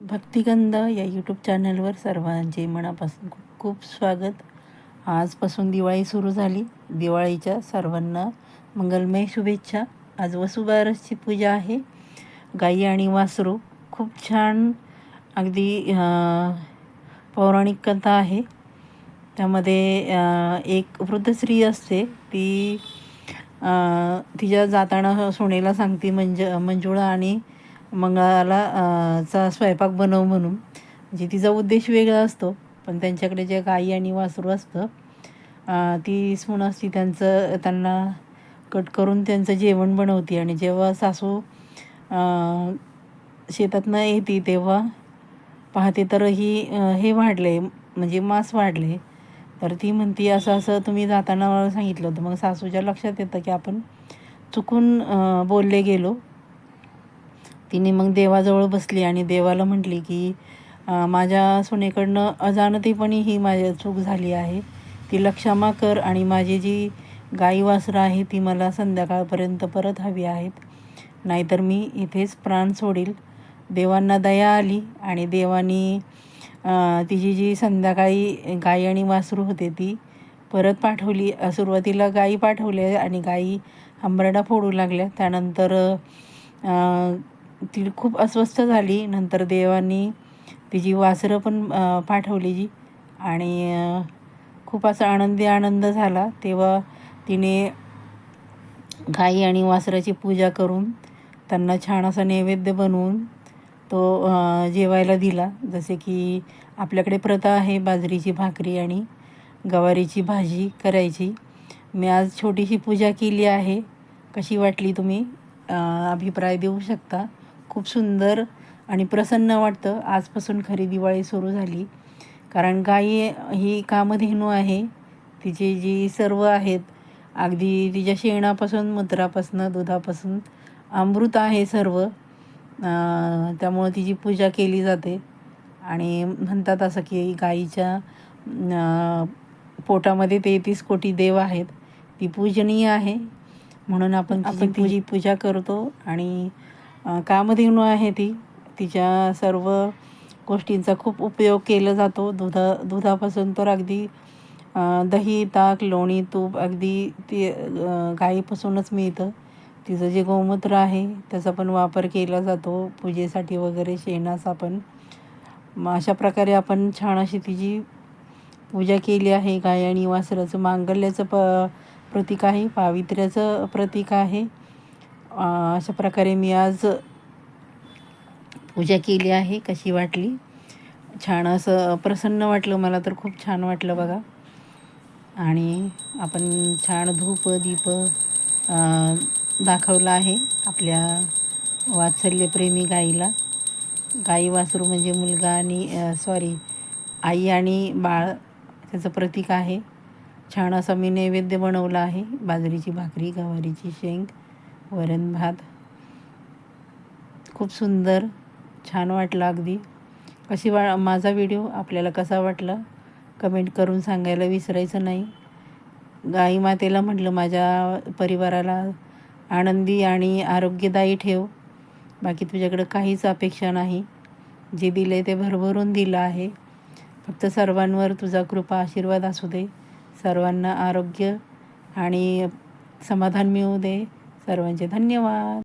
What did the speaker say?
भक्तिगंध या यूट्यूब चॅनलवर सर्वांचे मनापासून खूप खूप स्वागत. आजपासून दिवाळी सुरू झाली. दिवाळीच्या सर्वांना मंगलमय शुभेच्छा. आज वसुबारसची पूजा आहे. गाई आणि वासरू. खूप छान अगदी पौराणिक कथा आहे. त्यामध्ये एक वृद्ध स्त्री असते. ती तिच्या जाताना सुनेला सांगते मंज मंजुळा आणि मंगळाला चा स्वयंपाक बनव म्हणून. म्हणजे तिचा उद्देश वेगळा असतो पण त्यांच्याकडे जे गाई आणि वासरू असतं ती सून असती त्यांचं त्यांना कट करून त्यांचं जेवण बनवते. आणि जेव्हा सासू शेतातनं येते तेव्हा पाहते तर ही हे वाढले म्हणजे मांस वाढले. तर ती म्हणते असं असं तुम्ही जाताना मला सांगितलं होतं. मग सासूच्या लक्षात येतं की आपण चुकून बोलले गेलो. तिने मग देवाजवळ बसली आणि देवाला म्हटली की माझ्या सुनेकडनं अजाणतेपणी ही माझी चूक झाली आहे. तिला क्षमा कर आणि माझी जी गाई वासरं आहे ती मला संध्याकाळपर्यंत परत हवी आहेत. नाहीतर मी इथेच प्राण सोडील. देवांना दया आली आणि देवानी तिची जी संध्याकाळी गाई आणि वासरू होते ती परत पाठवली. सुरुवातीला गाई पाठवल्या आणि गाई हंबरडा फोडू लागल्या. त्यानंतर ती खूप अस्वस्थ झाली. नंतर देवांनी तिची वासरं पण पाठवली जी. आणि खूप असा आनंदी आनंद झाला. तेव्हा तिने गाई आणि वासराची पूजा करून त्यांना छान असा नैवेद्य बनवून तो जेवायला दिला. जसे की आपल्याकडे प्रथा आहे बाजरीची भाकरी आणि गवारीची भाजी करायची. मी आज छोटीशी पूजा केली आहे. कशी वाटली तुम्ही? अभिप्राय देऊ शकता? खूप सुंदर आणि प्रसन्न वाटतं. आजपासून खरी दिवाळी सुरू झाली. कारण गाई ही कामधेनू आहे. तिची जी सर्व आहेत अगदी तिच्या शेणापासून मूत्रापासून दुधापासून अमृत आहे सर्व. त्यामुळं तिची पूजा केली जाते. आणि म्हणतात असं की गाईच्या पोटामध्ये तेहतीस कोटी देव आहेत. ती पूजनीय आहे. म्हणून आपण आपण तिची पूजा करतो. आणि कामधेनू आहे ती. तिच्या सर्व गोष्टींचा खूप उपयोग केला जातो. दुधा दुधापासून तर अगदी दही ताक लोणी तूप अगदी ती गाईपासूनच मिळतं. तिचं जे गोमूत्र आहे त्याचा पण वापर केला जातो. पूजेसाठी वगैरे शेणाचा पण मग अशा प्रकारे आपण छान अशी तिची पूजा केली आहे. गाय आणि वासराचं मांगल्याचं प प्रतीक आहे. पावित्र्याचं प्रतीक आहे. अशा प्रकारे मी आज पूजा केली आहे कशी वाटली? छान असं प्रसन्न वाटलं मला तर खूप छान वाटलं बघा. आणि आपण छान धूप दीप दाखवलं दाखवला आहे आपल्या वात्सल्यप्रेमी गाईला. गाई वासरू म्हणजे मुलगा आणि सॉरी आई आणि बाळ त्याचं प्रतीक आहे. छान असा मी नैवेद्य बनवला आहे. बाजरीची भाकरी गवारीची शेंग वरण भात. खूप सुंदर छान वाटलं अगदी. कशी वा माझा व्हिडिओ आपल्याला कसा वाटला? कमेंट करून सांगायला विसरायचं नाही. गाई मातेला म्हटलं माझ्या परिवाराला आनंदी आणि आरोग्यदायी ठेव. बाकी तुझ्याकडं काहीच अपेक्षा नाही. जे दिले ते भरभरून दिलं आहे. फक्त सर्वांवर तुझा कृपा आशीर्वाद असू दे. सर्वांना आरोग्य आणि समाधान मिळू दे. सर्वांचे धन्यवाद